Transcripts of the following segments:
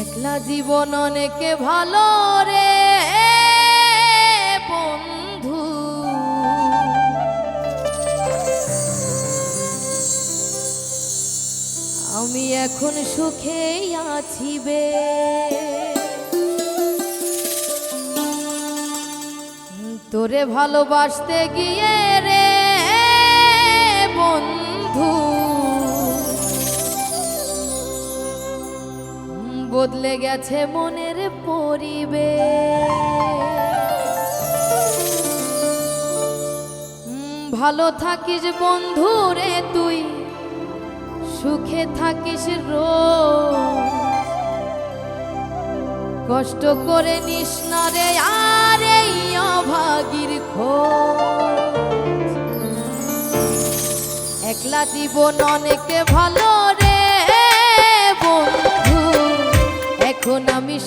একলা জীবন অনেকে ভালো রে বন্ধু। আমি এখন সুখে আছি বে। তোরে ভালোবাসতে গিয়ে বদলে গেছে মনের পরিবেশ। ভালো থাকিস বন্ধু রে তুই, সুখে থাকিস রোজ। কষ্ট করে নিস না রে আর এই অভাগীর খোঁজ। একলা জীবন অনেকে ভালো রে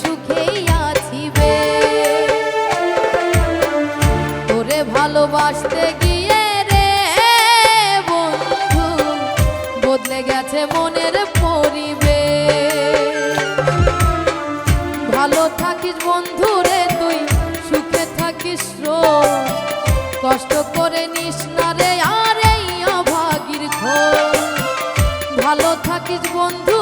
সুখেই ভালোবাসতে গিয়ে বন্ধু, বদলে গেছে মনের পরিবেশ। ভালো থাকিস বন্ধু রে তুই, সুখে থাকিস কষ্ট করে নিস না রে ভালো থাকিস বন্ধু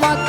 мати.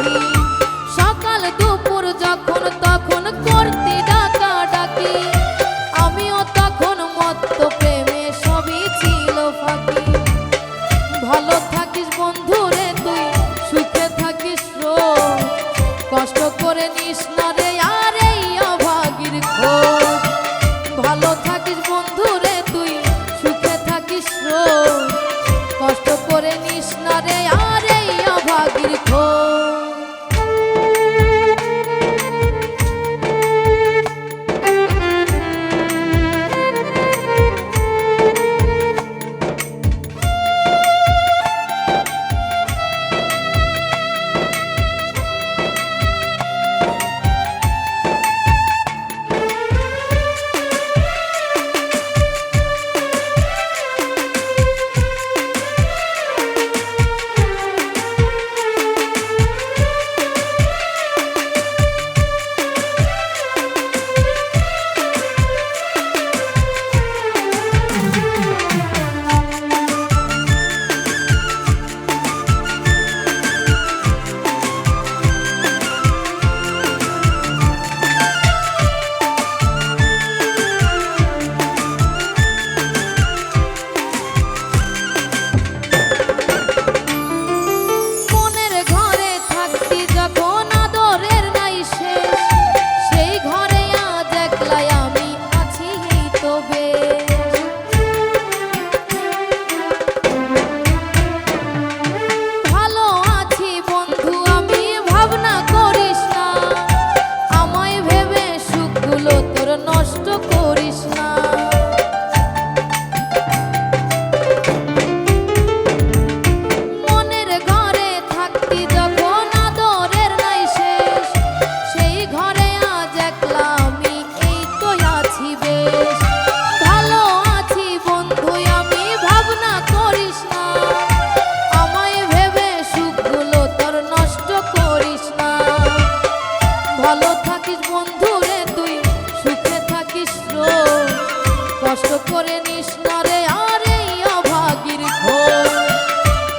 কষ্ট করে নিস না রে, আরে এই অভাগীর ঘোর।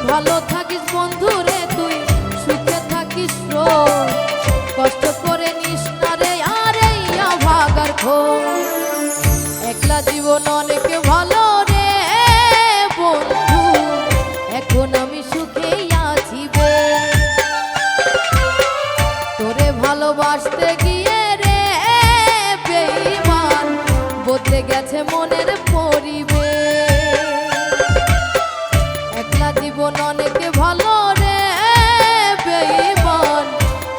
ভালো থাকিস বন্ধু রে তুই, সুখে থাকিস কষ্ট করে নিস না রে, আরে এই অভাগার ঘোর। একলা জীবন গেছে মনের পরিবে একলা জীবন অনেকে ভালো রে বেবন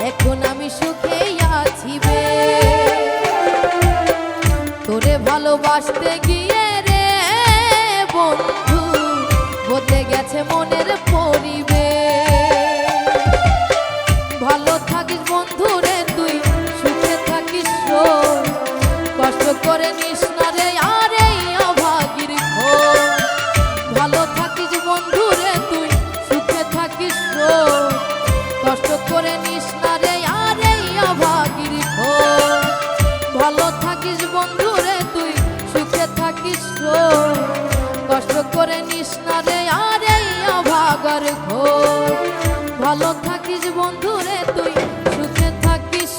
এখন আমি সুখেই আছি বে। তোরে ভালোবাসতে গিয়ে রে বন্ধু, বদলে গেছে মনের পরি করে নিস না রে, আর এই অভাগার ঘোর ভালো থাকিস বন্ধু রে তুই, সুখে থাকিস।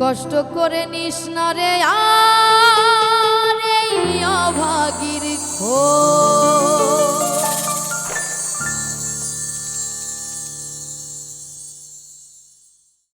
কষ্ট করে নিস না রে, আর এই অভাগীর খোঁজ